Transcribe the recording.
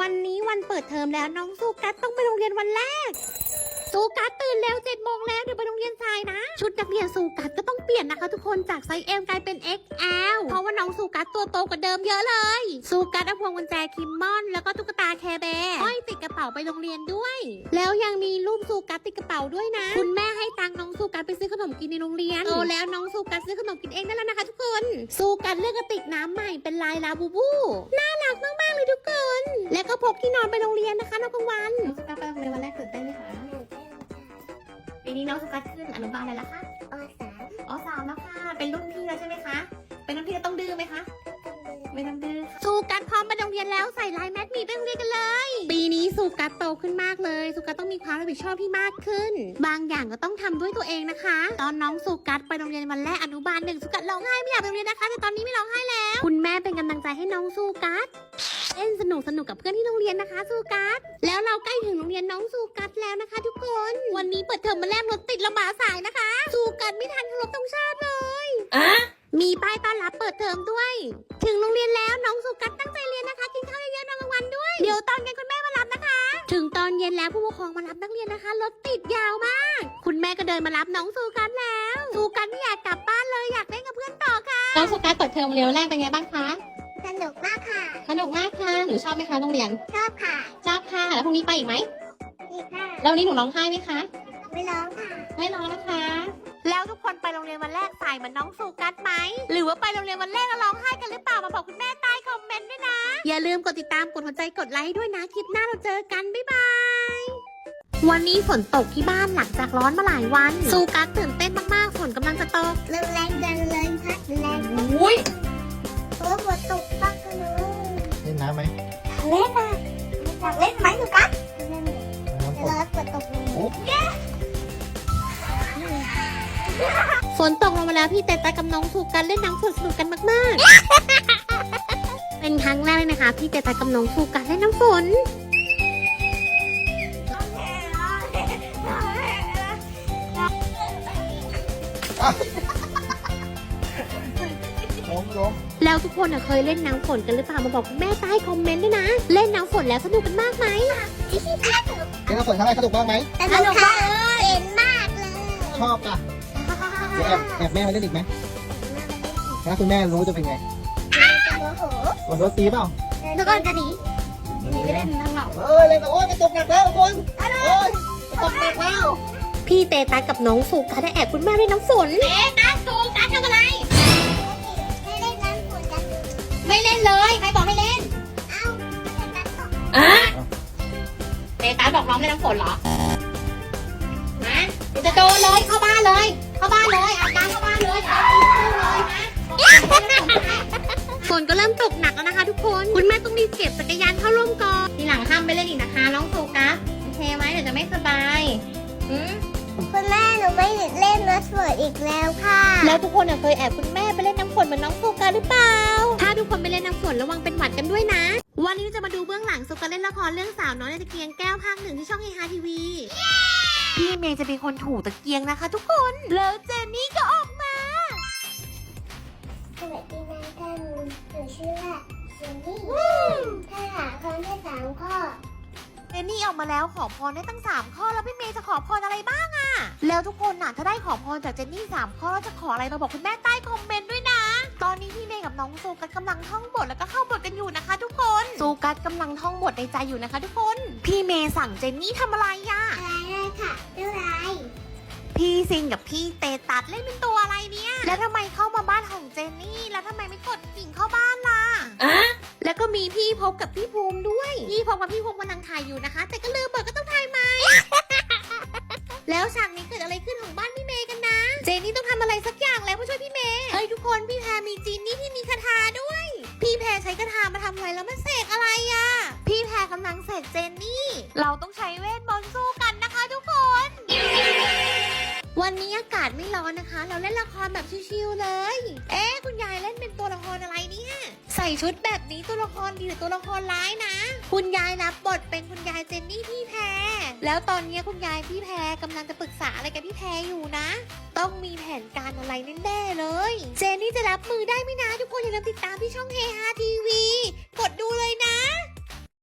วันนี้วันเปิดเทอมแล้วน้องซูกัสต้องไปโรงเรียนวันแรกซูกัสตื่นแล้วเจ็ดโมงแล้วเดี๋ยวไปโรงเรียนสายนะ ชุดนักเรียนซูกัสก็ต้องเปลี่ยนนะคะทุกคนจากไซส์ M กลายเป็น XL เพราะว่าน้องซูกัสตัวโตกว่าเดิมเยอะเลยซูกัสเอาพวงกุญแจคิมมอน แล้วก็ตุ๊กตาแคร์แบร์ห้อยติดกระเป๋าไปโรงเรียนด้วย แล้วยังมีรูปซูกัสติดกระเป๋าด้วยนะ คุณแม่ให้ตังค์น้องซูกัสไปซื้อขนมกินในโรงเรียนโตแล้วน้องซูกัสซื้อขนมกินเองได้แล้วนะคะ ทุกคนซูกัสเลือกกระติกน้ำใหม่เป็นลายลาบูบูน่ารักมาก เลยทุกคน แล้วก็พกที่นอนไปโรงเรียนนะคะน้องกลางวันน้องซูกัสไปโรงเรียนวันแรกตื่นเต้นไหมคะปีนี้น้องซูกัสขึ้นอนุบาลอะไรละคะอสามอ๋อสามแล้วค่ะ เป็นรุ่นพี่แล้วใช่ไหมคะ เป็นรุ่นพี่แล้วต้องดื้อไหมคะ ไม่ต้องดื้อสูกัดพร้อมไปโรงเรียนแล้วใส่ลายแมทมีไปโรงเรียนกันเลย ปีนี้สูกัดโตขึ้นมากเลยสูกัดต้องมีความรับผิดชอบที่มากขึ้น บางอย่างก็ต้องทำด้วยตัวเองนะคะ ตอนน้องสูกัดไปโรงเรียนวันแรกอนุบาลหนึ่งสูกัดร้องไห้ไม่อยากไปโรงเรียนนะคะ แต่ตอนนี้ไม่ร้องไห้แล้ว คุณแม่เป็นกำลังใจให้น้องสูกัด เล่นสนุกสนุกกับเพื่อนที่โรงเรียนนะคะสูกัดแล้วเราใกล้ถึงโรงเรียนน้องสูกัดแล้วนะคะ ทุกคน วันนี้เปิดเทอมมาแรกรถติดระบาสายนะคะสูกัดไม่ทันเคารพธงชาติเลยมีป้ายต้อนรับเปิดเทอมด้วย ถึงโรงเรียนแล้วน้องสุกัสตั้งใจเรียนนะคะกินข้าวเยอะๆนอนกลางวันด้วย เดี๋ยวตอนเย็นคุณแม่มารับนะคะ ถึงตอนเย็นแล้วผู้ปกครองมารับนักเรียนนะคะรถติดยาวมาก คุณแม่ก็เดินมารับน้องสุกัสแล้วสุกัสไม่อยากกลับบ้านเลยอยากเล่นกับเพื่อนต่อค่ะน้องสุกัสเปิดเทอมเร็วแรกเป็นไงบ้างคะส นุกมากค่ะ สนุกมากค่ะ หนูชอบไหมคะโรงเรียน ชอบค่ะ ชอบค่ะ แล้วพรุ่งนี้ไปอีกไหมอีกค่ะ แล้ววันนี้หนูร้องไห้ไหมคะ ไม่ร้องค่ะ ไม่ร้องนะคะ แล้วทุกคนไปโรงเรียนวันแรกสายเหมือนน้องสูกัสไหม หรือว่าไปโรงเรียนวันแรกแล้วร้องไห้กันหรือเปล่า มาบอกคุณแม่ใต้คอมเมนต์ด้วยนะ อย่าลืมกดติดตามกดหัวใจกดไลค์ด้วยนะ คลิปหน้าเราเจอกัน บ๊ายบาย วันนี้ฝนตกที่บ้านหลังจากร้อนมาหลายวัน สูกัสตื่นเต้นมากๆ ฝนกำ เล่นอะอยากเล่นไหมหนูกัสเล่นฝเดี๋ยวนเราฝนตกลงฝนตกลงมาแล้วพี่แต่ตากับน้องสูกกันเล่นน้ำฝนสนุกกันมากๆ เป็นครั้งแรกเลยนะคะ พี่แต่ตากับน้องสูกกันเล่นน้ำฝนล้ มล้มแล้วทุกคนอะเคยเล่นน้ำฝนกันหรือเปล่ามาบอกคุณแม่ใต้คอมเมนต์ด้วยนะ เล่นน้ำฝนแล้วสนุกกันมากไหมเล่นน้ำฝนครั้งแรกสนุกบ้างไหมสนุกค่ะเห็นมากเลยชอบป่ะเดี๋ยวแอบแอบแม่มาเล่นอีกไหมถ้าคุณแม่รู้จะเป็นไงจะโมโหโดนรถตีเปล่าแล้วก็จะหนีหนีไปเล่นข้างนอกเอ้ยเล่นโอ้ยกระตุกหนักแล้วทุกคนโอ้ยกระตุกหนักแล้วพี่เตตากับน้องสูกันได้แอบคุณแม่เล่นน้ำฝนเตตาสูกันทำอะไร ใครบอกให้เล่นเอ้าจะนัดตกอะเตตาบอกน้องเล่นน้ำฝนเหรอฮะเดี๋ยวจะโดนเลยเข้าบ้านเลย เข้าบ้านเลยอาบน้ำเข้าบ้านเลยอาบน้ำเลยนะฝนก็เริ่มตกหนักแล้วนะคะ ทุกคน คุณแม่ต้องรีบเก็บจักรยานเข้าร่มก่อนทีหลังห้ามไปเล่นอีกนะคะน้องโฟกัสโอเคไหมเดี๋ยวจะไม่สบายอืมคุณแม่หนูไม่เล่นรถฝนอีกแล้วค่ะ แล้วทุกคนอะเคยแอบคุณแม่ไปเล่นน้ำฝนเหมือนน้องโฟกัสหรือเปล่า ล่นน้ำฝนระวังเป็นหวัดกันด้วยนะ วันนี้จะมาดูเบื้องหลังโฟกัสเล่นละครเรื่องสาวน้อยในตะเกียงแก้วภาคหนึ่งที่ช่องเฮฮาทีวีพี่เมย์จะเป็นคนถูตะเกียงนะคะ ทุกคน แล้วเจนนี่ก็ออกมา สวัสดีนายท่านหนูชื่อว่าเจนนี่ถ้าหาคำได้สามข้อเจนนี่ออกมาแล้วขอพรได้ตั้ง 3 ข้อแล้วพี่เมย์จะขอพรอะไรบ้างอะแล้วทุกคนน่ะถ้าได้ขอพรจากเจนนี่ 3 ข้อแล้วจะขออะไรมาบอกคุณแม่ใต้คอมเมนต์ด้วยนะต องโซกัสกำลังท่องบทแล้วก็เข้าบทกันอยู่นะคะ ทุกคนโซกัสกำลังท่องบทในใจอยู่นะคะ ทุกคน พี่เมย์สั่งเจนนี่ทำอะไรอะ อะไรเลยค่ะเรื่องอะไรพี่ซิงกับพี่เตตัดเล่นเป็นตัวอะไรเนี่ย แล้วทำไมเข้ามาบ้านของเจนนี่ แล้วทำไมไม่กดกิ่งเข้าบ้านล่ะ แล้วก็มีพี่พบกับพี่ภูมิด้วย พี่พบกับพี่ภูมิกำลังถ่ายอยู่นะคะ แต่ก็ลืมเบิกก็ต้องถ่ายไหมแล้วฉาก องทำอะไรสักอย่างแล้วเพื่อช่วยพี่เมย์เฮ้ยทุกคนพี่แพรมีจีนนี่ที่มีคาถาด้วย พี่แพรใช้คาถามาทำอะไรแล้วมันเสกอะไรอะพี่แพรกำลังเสกเจนนี่ เราต้องใช้เวทมนต์สู้กันนะคะทุกคน วันนี้อากาศไม่ร้อนนะคะ เราเล่นละครแบบชิวๆเลย เอ๊ะคุณยายเล่นเป็นตัวละครอะไรเนี่ย ใส่ชุดแบบนี้ตัวละครดีหรือตัวละครร้ายนะ คุณยายรับบทเป็นคุณยายเจนนี่พี่แพรแล้วตอนนี้คุณยายพี่แพรกำลังจะปรึกษาอะไรกับพี่แพรอยู่นะ ต้องมีแผนการอะไรแน่ๆเลย เจนนี่จะรับมือได้ไหมนะ ทุกคนอย่าลืมติดตามที่ช่องเฮฮาทีวีกดดูเลยนะ